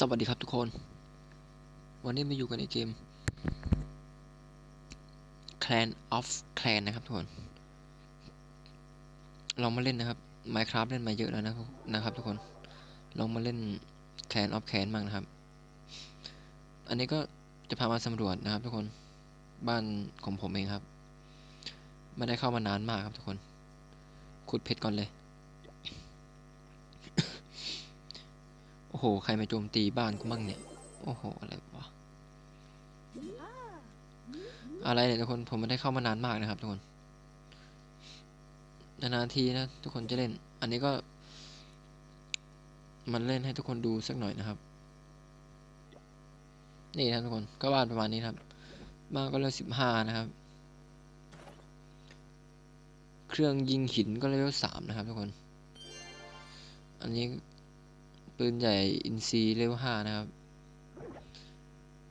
สวัสดีครับทุกคน วันนี้มาอยู่กันในเกม Clan of Clan นะครับทุกคน ลองมาเล่นนะครับ Minecraft เล่นมาเยอะแล้วนะนะครับทุกคน ลองมาเล่น Clan of Clan บ้างนะครับ อันนี้ก็จะพามาสำรวจนะครับทุกคน บ้านของผมเองครับ ไม่ได้เข้ามานานมากครับทุกคน ขุดเพชรก่อนเลย โอ้โห ใครมาโจมตีบ้านกูมั่งเนี่ย โอ้โห อะไรวะ อะไรเนี่ยทุกคน ผมไม่ได้เข้ามานานมากนะครับทุกคน นานๆทีนะ ทุกคนจะเล่น อันนี้ก็ มันเล่นให้ทุกคนดูสักหน่อยนะครับ นี่นะครับทุกคน ก็บ้านประมาณนี้ครับ บ้านก็เลเวลสิบห้านะครับ เครื่องยิงหินก็เลเวลสามนะครับทุกคน อันนี้ ปืนใหญ่อินซีเลเวลห้านะครับ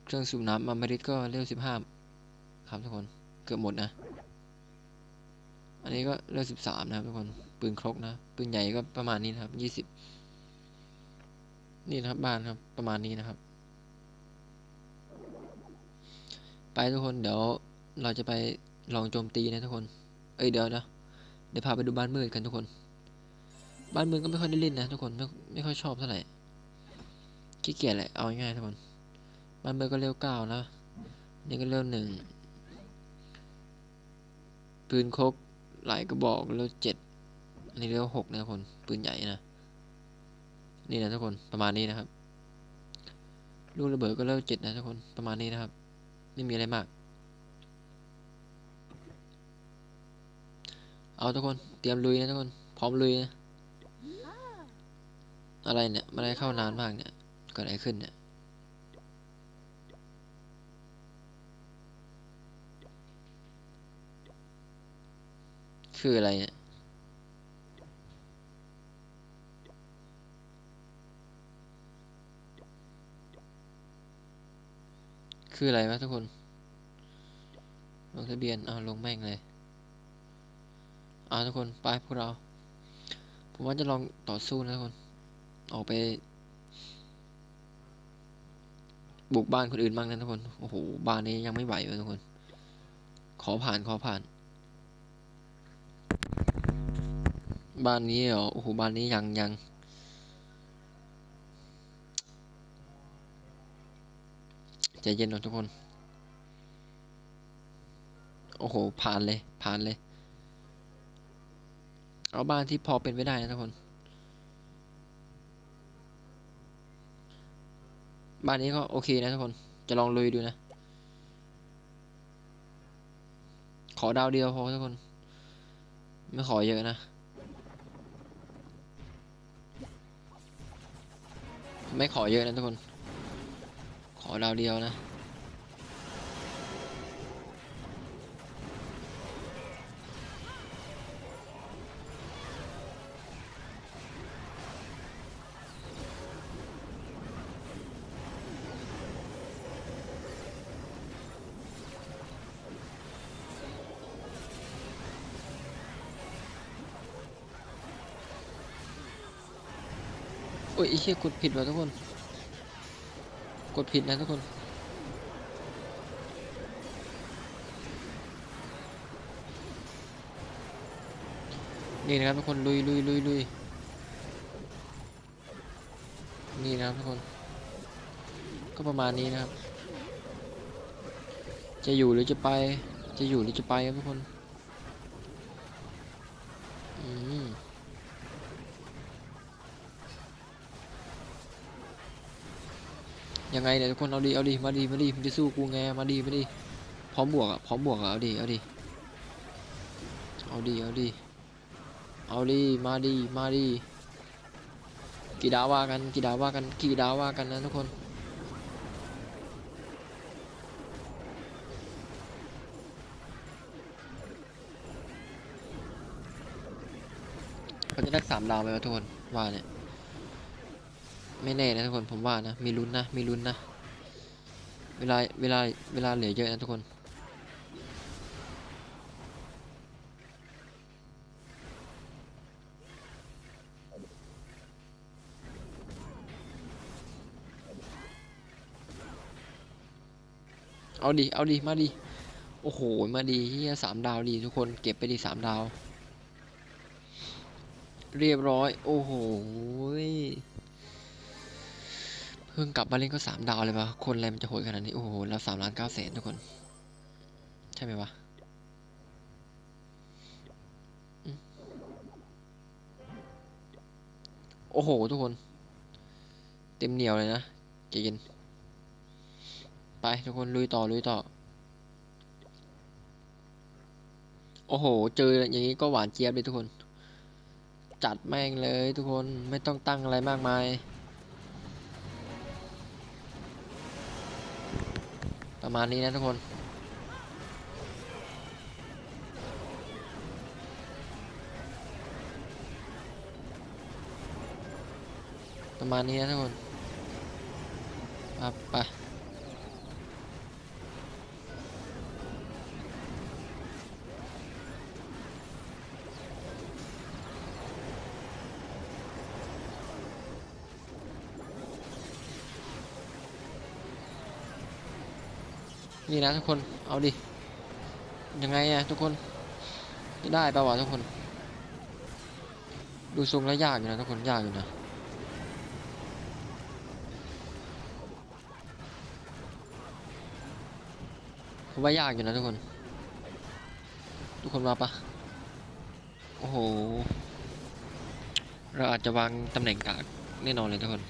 เครื่องสูบน้ำมามาริดก็เลเวลสิบห้าครับทุกคน เกือบหมดนะ อันนี้ก็เลเวลสิบสามนะครับทุกคน ปืนครกนะ ปืนใหญ่ก็ประมาณนี้นะครับยี่สิบนี่นะครับบ้านครับประมาณนี้นะครับ ไปทุกคนเดี๋ยวเราจะไปลองโจมตีนะทุกคน เอ้ยเดี๋ยวนะเดี๋ยวพาไปดูบ้านมืดกันทุกคน บ้านมืดก็ไม่ค่อยได้เล่นนะทุกคนไม่ไม่ค่อยชอบเท่าไหร่ขี้เกียจแหละเอาง่ายทุกคนบ้านมืดก็เร็วเก้านะนี่ก็เร็วหนึ่งปืนคกหลายกระบอกเร็วเจ็ดอันนี้เร็วหกนะทุกคนปืนใหญ่นะนี่นะทุกคนประมาณนี้นะครับลูกระเบิดก็เร็วเจ็ดนะทุกคนประมาณนี้นะครับ ไม่มีอะไรมาก เอาทุกคนเตรียมลุยนะทุกคนพร้อมลุยนะ อะไรเนี่ยไม่ได้เข้านานมากเนี่ยเกิดอะไรขึ้นเนี่ยคืออะไรเนี่ยคืออะไรวะทุกคน ลงทะเบียน เอาลงแม่งเลย เอาทุกคน ไปพวกเรา ผมว่าจะลองต่อสู้นะทุกคน ออกไป บุกบ้านคนอื่นบ้างนะทุกคน โอ้โห บ้านนี้ยังไม่ไหวเลยทุกคน ขอผ่านขอผ่าน บ้านนี้เหรอ โอ้โห บ้านนี้ยังยังใจเย็นหน่อยทุกคน โอ้โห ผ่านเลย ผ่านเลย เอาบ้านที่พอเป็นไปได้นะทุกคน บ้านนี้ก็โอเคนะทุกคน จะลองลุยดูนะ ขอดาวเดียวพอทุกคน ไม่ขอเยอะนะ ไม่ขอเยอะนะทุกคน ขอดาวเดียวนะ โอ้ยไอ้เหี้ยกดผิดว่ะทุกคน กดผิดนะทุกคน นี่นะครับทุกคนลุยลุยลุยลุยนี่นะครับทุกคน ก็ประมาณนี้นะครับ จะอยู่หรือจะไป จะอยู่หรือจะไปครับทุกคน ยังไงเนี่ยทุกคนเอาดีเอาดีมาดีมาดีมันจะสู้กูไงมาดีมาดีพร้อมบวกอะพร้อมบวกอะเอาดีเอาดีเอาดีเอาดีเอาดีมาดีมาดีกี่ดาวว่ากันกี่ดาวว่ากันกี่ดาวว่ากันนะทุกคนเขาจะได้สามดาวไหมทุกคนว่าเนี่ย ไม่แน่นะทุกคนผมว่านะ มีลุ้นนะ มีลุ้นนะ เวลาเวลาเวลาเหลือเยอะนะทุกคนเอาดีเอาดีมาดีโอ้โห มาดีเฮียสามดาวดีทุกคน เก็บไปดีสามดาว เรียบร้อย โอ้โห พิ่งกลับมาเล่นก็สามดาวเลยปะคนอะไรมันจะโหดขนาดนี้ โอ้โห แล้วสามล้านเก้าแสนทุกคน ใช่ไหมวะโอ้โห ทุกคน เต็มเหนียวเลยนะใจเย็น ไปทุกคน ลุยต่อ ลุยต่อ โอ้โห เจออย่างนี้ก็หวานเจี๊ยบเลยทุกคน จัดแม่งเลยทุกคนไม่ต้องตั้งอะไรมากมาย ประมาณนี้นะทุกคน ประมาณนี้นะทุกคน ครับไป นี่นะทุกคน เอาดิ ยังไงอะทุกคนจะได้ปะวะทุกคน ดูทรงแล้วยากอยู่นะทุกคน ยากอยู่นะ ผมว่ายากอยู่นะทุกคน ทุกคนมาปะโอ้โห เราอาจจะวางตำแหน่งกากแน่นอนเลยทุกคน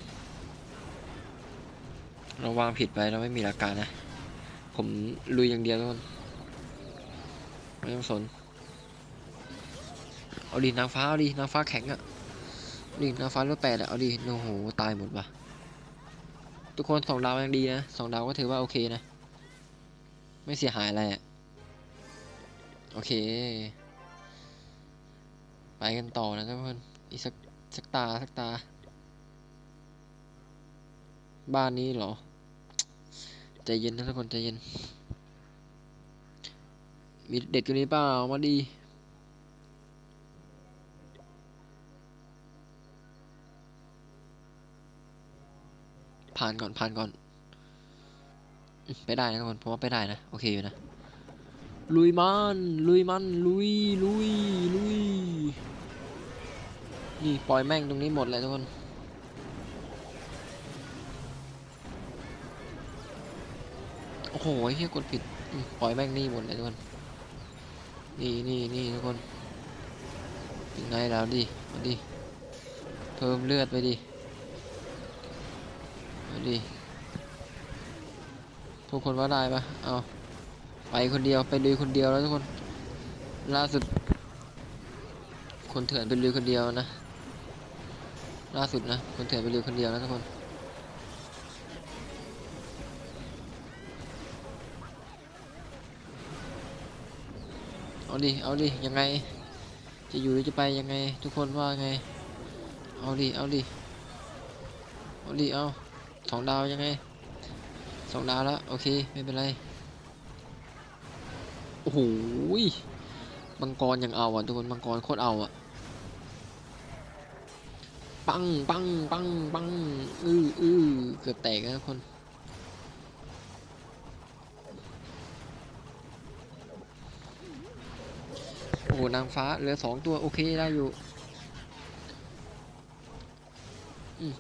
เราวางผิดไปเราไม่มีหลักการนะ ผมลุยอย่างเดียวทุกคนไม่ต้องสน เอาดินางฟ้าเอาดินางฟ้าแข็งอะดินางฟ้าร้อยแปดอะเอาดิโอ้โหตายหมดว่ะทุกคนสองดาวยังดีนะสองดาวก็ถือว่าโอเคนะ ไม่เสียหายอะไรอะโอเค ไปกันต่อนะทุกคนอีกสักสักตาสักตา บ้านนี้เหรอ ใจเย็นนะทุกคนใจเย็น มีเด็ดกว่นี้เปล่ามาดีผ่านก่อนผ่านก่อน ไปได้นะทุกคนผมว่าไปได้นะ โอเคอยู่นะ ลุยมันลุยมันลุยลุยลุยนี่ปล่อยแม่งตรงนี้หมดเลยทุกคน โอ้โหเฮียกดผิดปล่อยแม่งนี่หมดเลยทุกคน นี่นี่นี่ทุกคนถึงไหนแล้วดิมาดิ เพิ่มเลือดไปดิ มาดิ ทุกคนว่าได้ปะเอาไปคนเดียวไปลุยคนเดียวแล้วทุกคน ล่าสุด คนเถื่อนไปลุยคนเดียวนะ ล่าสุดนะ คนเถื่อนไปลุยคนเดียวนะทุกคน เอาดิ เอาดิ ยังไง จะอยู่หรือจะไปยังไง ทุกคนว่าไง เอาดิ เอาดิ เอาดิ เอาสองดาวยังไงสองดาวแล้วโอเคไม่เป็นไร โอ้โหมังกรยังเอาอะทุกคนมังกรโคตรเอาอะ ปังปังปังปังอื้ออื้อเกือบแตกแล้วทุกคน โอ้โหนางฟ้าเหลือสองตัวโอเคได้อยู่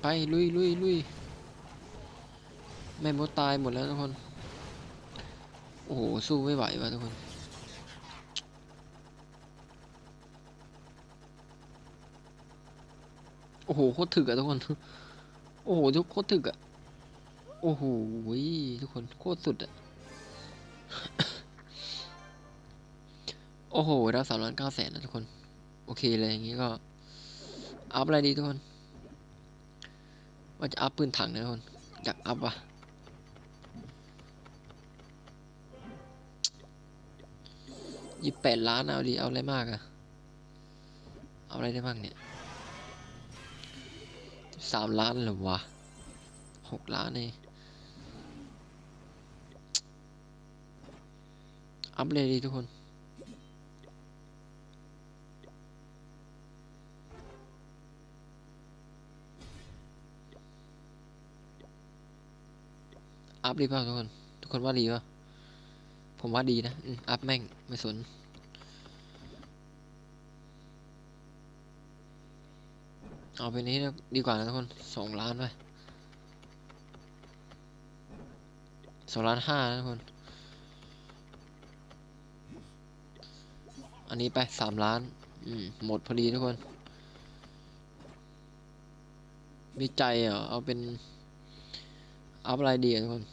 ไปลุยลุยลุยแม่มดตายหมดแล้วทุกคน โอ้โห สู้ไม่ไหวว่ะทุกคนโอ้โหโคตรถึกอะทุกคน โอ้โหทุกโคตรถึกอะโอ้โหทุกคนโคตรสุดอะ อ้โหเราสามล้านเก้าแสนนะทุกคน โอเคเลยอย่างงี้ก็ อัพอะไรดีทุกคน ว่าจะอัพปืนถังนะทุกคน อยากอัพว่ะยี่แปดล้านเอาดีเอาอะไรมากอะเอาอะไรได้บ้างเนี่ยสามล้านเหรอวะหกล้านเองอัพเลยดีทุกคน อัพดีเปล่าทุกคน ทุกคนว่าดีป่ะ ผมว่าดีนะอัพแม่ง ไม่สน เอาไปนี้ดีกว่านะทุกคนสองล้านไปสองล้านห้านะทุกคน อันนี้ไปสามล้าน อืม หมดพอดีทุกคน มีใจเหรอ เอาเป็น อัพอะไรดีทุกคน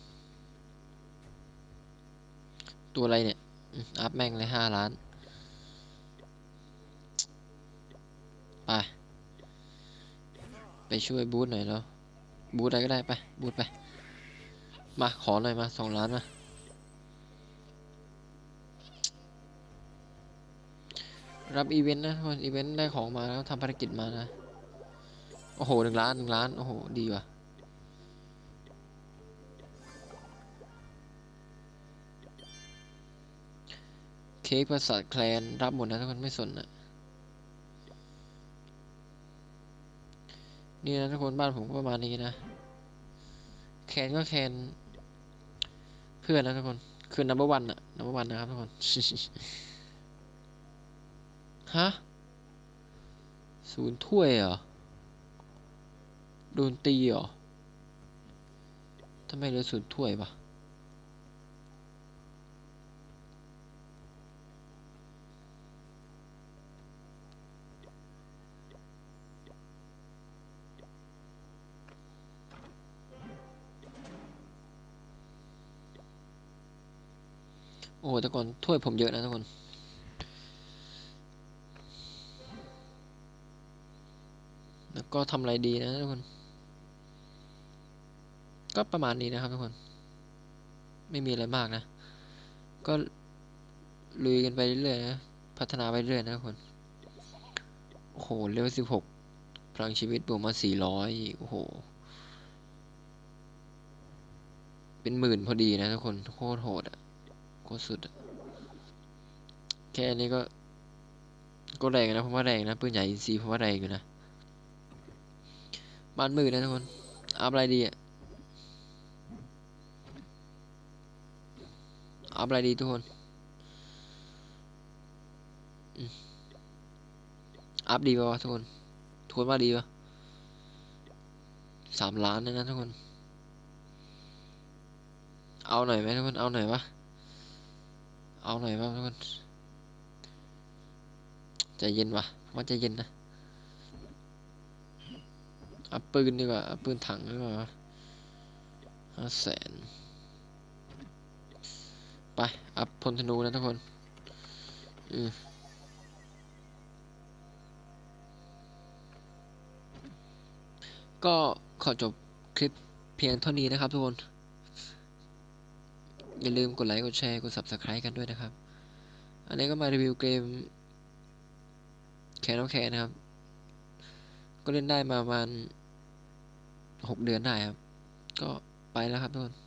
ตัวอะไรเนี่ย อัพแม่งเลยห้าล้าน ไป ไปช่วยบูธหน่อยแล้ว บูธอะไรก็ได้ไป บูธไป มาขอหน่อยมาสองล้านมารับอีเวนต์นะทุกคนอีเวนต์ได้ของมาแล้วทำภารกิจมานะ โอ้โหหนึ่งล้านหนึ่งล้าน โอ้โห ดีว่ะ เค้กประสาทแคลนรับหมดนะทุกคนไม่สนนะนี่นะทุกคนบ้านผมก็ประมาณนี้นะ แคนก็แคนเพื่อนนะทุกคน คือ number one อะ number one นะครับทุกคน ฮะ ศูนย์ถ้วยเหรอ โดนตีเหรอทำไมเหลือศูนย์ถ้วยปะโอ้โหแต่ก่อนถ้วยผมเยอะนะทุกคน แล้วก็ทำอะไรดีนะทุกคน ก็ประมาณนี้นะครับทุกคน ไม่มีอะไรมากนะ ก็ลุยกันไปเรื่อยๆนะ พัฒนาไปเรื่อยนะทุกคน โอ้โห เลเวลสิบหกพลังชีวิตบวกมาสี่ร้อยโอ้โห เป็นหมื่นพอดีนะทุกคน โคตรโหดอะ โคตรสุด แค่นี้ก็ ก็แรงนะผมว่าแรงนะปืนใหญ่อินซีผมว่าแรงอยู่นะบ้านมืดนะทุกคนอัพอะไรดีอะอัพอะไรดีทุกคนอัพดีป่าวะทุกคนทวนว่าดีป่ะสามล้านเลยนะทุกคน เอาหน่อยไหมทุกคน เอาหน่อยวะ เอาหน่อยป่ะทุกคนใจเย็นวะมว่าใจเย็นนะเอาปืนดีกว่าเอาปืนถังดีกว่าห้าแสนไปอัพพลธนูนะทุกคนอืก็ขอจบคลิปเพียงเท่านี้นะครับทุกคน อย่าลืมกดไลค์ กดแชร์ กด subscribe กันด้วยนะครับ อันนี้ก็มารีวิวเกมแคนอแคนนะครับ ก็เล่นได้มาประมาณหกเดือนได้ครับ ก็ไปแล้วครับทุกคน